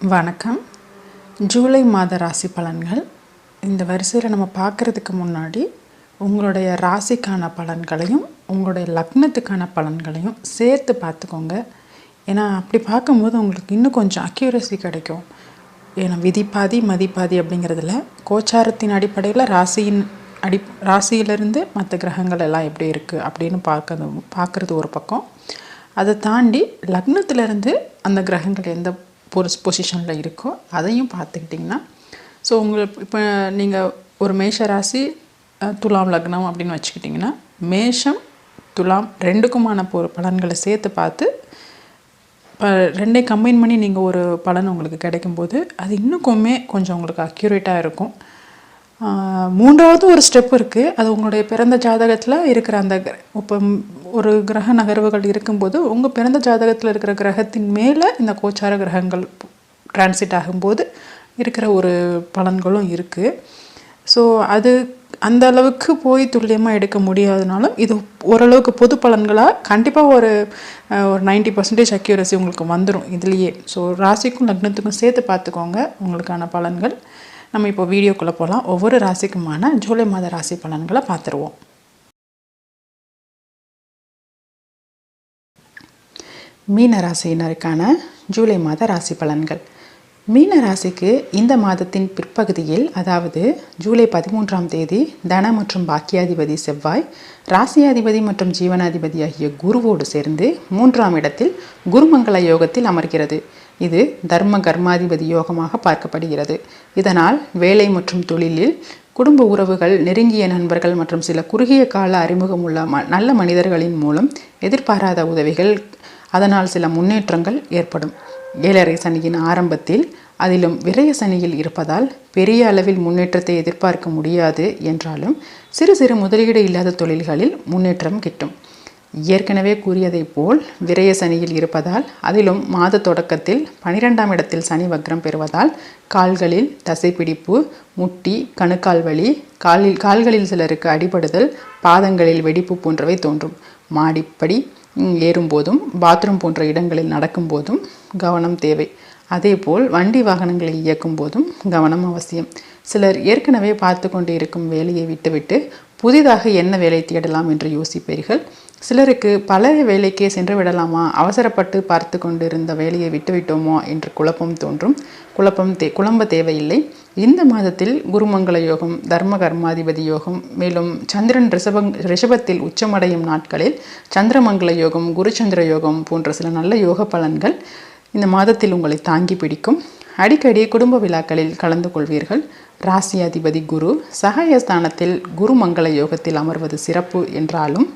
வணக்கம். ஜூலை மாத ராசி பலன்கள். இந்த வரிசையில் நம்ம பார்க்குறதுக்கு முன்னாடி உங்களுடைய ராசிக்கான பலன்களையும் உங்களுடைய லக்னத்துக்கான பலன்களையும் சேர்த்து பார்த்துக்கோங்க. ஏன்னா அப்படி பார்க்கும்போது உங்களுக்கு இன்னும் கொஞ்சம் அக்யூரசி கிடைக்கும். ஏன்னா விதி பாதி அப்படிங்கிறதுல கோச்சாரத்தின் அடிப்படையில் ராசியின் அடி ராசியிலிருந்து மற்ற கிரகங்கள் எல்லாம் எப்படி இருக்குது அப்படின்னு பார்க்கறது பார்க்குறது ஒரு பக்கம். அதை தாண்டி லக்னத்திலேருந்து அந்த கிரகங்கள் எந்த பொசிஷனில் இருக்கோ அதையும் பார்த்துக்கிட்டிங்கன்னா ஸோ உங்களுக்கு இப்போ நீங்கள் ஒரு மேஷ ராசி துலாம் லக்னம் அப்படின்னு வச்சுக்கிட்டிங்கன்னா மேஷம் துலாம் ரெண்டுக்குமான பொ பலன்களை சேர்த்து பார்த்து இப்போ ரெண்டே கம்பைன் பண்ணி நீங்கள் ஒரு பலன் உங்களுக்கு கிடைக்கும்போது அது இன்னுக்குமே கொஞ்சம் உங்களுக்கு அக்யூரேட்டாக இருக்கும். மூன்றாவது ஒரு ஸ்டெப் இருக்குது அது உங்களுடைய பிறந்த ஜாதகத்தில் இருக்கிற அந்த இப்போ ஒரு கிரக நகர்வுகள் இருக்கும்போது உங்கள் பிறந்த ஜாதகத்தில் இருக்கிற கிரகத்தின் மேலே இந்த கோச்சார கிரகங்கள் டிரான்சிட் ஆகும்போது இருக்கிற ஒரு பலன்களும் இருக்குது ஸோ அது அந்த அளவுக்கு போய் துல்லியமாக எடுக்க முடியாதனாலும் இது ஓரளவுக்கு பொது பலன்களாக கண்டிப்பாக ஒரு ஒரு நைன்டி பர்சன்டேஜ் அக்யூரசி உங்களுக்கு வந்துடும் இதுலேயே. ஸோ ராசிக்கும் லக்னத்துக்கும் சேர்த்து பார்த்துக்கோங்க உங்களுக்கான பலன்கள். நம்ம இப்போ வீடியோக்குள்ளே போகலாம் ஒவ்வொரு ராசிக்குமான ஜூலை மாத ராசி பலன்களை பார்த்துருவோம். மீன ராசியினருக்கான ஜூலை மாத ராசி பலன்கள். மீன ராசிக்கு இந்த மாதத்தின் பிற்பகுதியில் அதாவது ஜூலை பதிமூன்றாம் தேதி தன மற்றும் பாக்கியாதிபதி செவ்வாய் ராசியாதிபதி மற்றும் ஜீவனாதிபதி ஆகிய குருவோடு சேர்ந்து மூன்றாம் இடத்தில் குருமங்கள யோகத்தில் அமர்கிறது. இது தர்ம கர்மாதிபதி யோகமாக பார்க்கப்படுகிறது. இதனால் வேலை மற்றும் தொழிலில் குடும்ப உறவுகள் நெருங்கிய நண்பர்கள் மற்றும் சில குறுகிய கால அறிமுகமுள்ள ம நல்ல மனிதர்களின் மூலம் எதிர்பாராத உதவிகள் அதனால் சில முன்னேற்றங்கள் ஏற்படும். ஏழரை சனியின் ஆரம்பத்தில் அதிலும் விரய சனியில் இருப்பதால் பெரிய அளவில் முன்னேற்றத்தை எதிர்பார்க்க முடியாது என்றாலும் சிறு சிறு முதலீடு இல்லாத தொழில்களில் முன்னேற்றம் கிட்டும். ஏற்கனவே கூறியதைப் போல் விரய சனியில் இருப்பதால் அதிலும் மாத தொடக்கத்தில் பனிரெண்டாம் இடத்தில் சனி வக்ரம் பெறுவதால் கால்களில் தசைப்பிடிப்பு முட்டி கணுக்கால் வலி காலில் கால்களில் சிலருக்கு அடிபடுதல் பாதங்களில் வெடிப்பு போன்றவை தோன்றும். மாடிப்படி ஏறும்போதும் பாத்ரூம் போன்ற இடங்களில் நடக்கும்போதும் கவனம் தேவை. அதேபோல் வண்டி வாகனங்களை இயக்கும் போதும் கவனம் அவசியம். சிலர் ஏற்கனவே பார்த்து கொண்டு இருக்கும் வேலையை விட்டுவிட்டு புதிதாக என்ன வேலை தேடலாம் என்று யோசிப்பீர்கள்? சிலருக்கு பழைய வேலைக்கே சென்று விடலாமா? அவசரப்பட்டு பார்த்து கொண்டிருந்த வேலையை விட்டுவிட்டோமா என்று குழப்பம் தோன்றும். குழப்பம் தே குழம்ப தேவையில்லை. இந்த மாதத்தில் குருமங்கள யோகம் தர்ம கர்மாதிபதி யோகம் மேலும் சந்திரன் ரிஷபங் ரிஷபத்தில் உச்சமடையும் நாட்களில் சந்திரமங்கள யோகம் குருச்சந்திர யோகம் போன்ற சில நல்ல யோக பலன்கள் இந்த மாதத்தில் உங்களை தாங்கி பிடிக்கும். அடிக்கடி குடும்ப விழாக்களில் கலந்து கொள்வீர்கள். ராசி அதிபதி குரு சகாயஸ்தானத்தில் குருமங்கள யோகத்தில் அமர்வது சிறப்பு என்றாலும்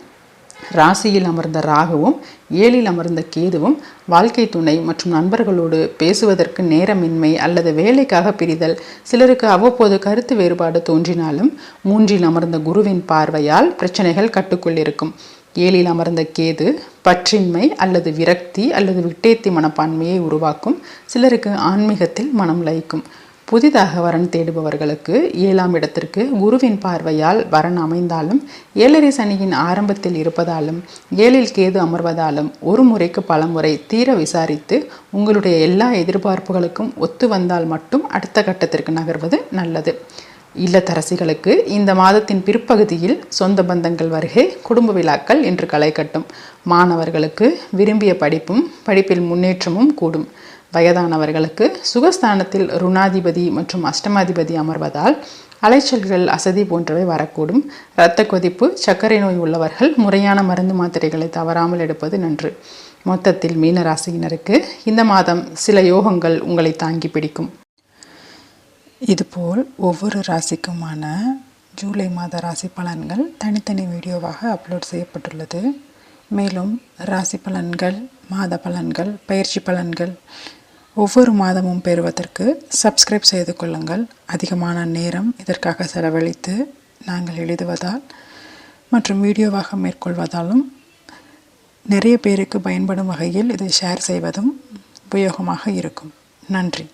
ராசியில் அமர்ந்த ராகுவும் ஏழில் அமர்ந்த கேதுவும் வாழ்க்கை துணை மற்றும் நண்பர்களோடு பேசுவதற்கு நேரமின்மை அல்லது வேலைக்காக பிரிதல் சிலருக்கு அவ்வப்போது கருத்து வேறுபாடு தோன்றினாலும் மூன்றில் அமர்ந்த குருவின் பார்வையால் பிரச்சனைகள் கட்டுக்குள் இருக்கும். ஏழில் அமர்ந்த கேது பற்றின்மை அல்லது விரக்தி அல்லது விட்டேத்தி மனப்பான்மையை உருவாக்கும் சிலருக்கு ஆன்மீகத்தில் மனம் லயிக்கும். புதிதாக வரன் தேடுபவர்களுக்கு ஏழாம் இடத்திற்கு குருவின் பார்வையால் வரன் அமைந்தாலும் ஏழரை சனியின் ஆரம்பத்தில் இருப்பதாலும் ஏழில் கேது அமர்வதாலும் ஒரு முறைக்கு பல முறை தீர விசாரித்து உங்களுடைய எல்லா எதிர்பார்ப்புகளுக்கும் ஒத்து வந்தால் மட்டும் அடுத்த கட்டத்திற்கு நகர்வது நல்லது. இல்லத்தரசிகளுக்கு இந்த மாதத்தின் பிற்பகுதியில் சொந்த பந்தங்கள் வருகை குடும்ப விழாக்கள் என்று களை கட்டும். மாணவர்களுக்கு விரும்பிய படிப்பும் படிப்பில் முன்னேற்றமும் கூடும். வயதானவர்களுக்கு சுகஸ்தானத்தில் ருணாதிபதி மற்றும் அஷ்டமாதிபதி அமர்வதால் அலைச்சல்கள் அசதி போன்றவை வரக்கூடும். இரத்த கொதிப்பு சர்க்கரை நோய் உள்ளவர்கள் முறையான மருந்து மாத்திரைகளை தவறாமல் எடுப்பது நன்று. மொத்தத்தில் மீனராசியினருக்கு இந்த மாதம் சில யோகங்கள் உங்களை தாங்கி பிடிக்கும். இதுபோல் ஒவ்வொரு ராசிக்குமான ஜூலை மாத ராசி பலன்கள் தனித்தனி வீடியோவாக அப்லோட் செய்யப்பட்டுள்ளது. மேலும் ராசி பலன்கள் மாத பலன்கள் பயிற்சி பலன்கள் ஒவ்வொரு மாதமும் பெறுவதற்கு சப்ஸ்கிரைப் செய்து கொள்ளுங்கள். அதிகமான நேரம் இதற்காக செலவழித்து நாங்கள் எழுதுவதால் மற்றும் வீடியோவாக மேற்கொள்வதாலும் நிறைய பேருக்கு பயன்படும் வகையில் இதை ஷேர் செய்வதும் உபயோகமாக இருக்கும். நன்றி.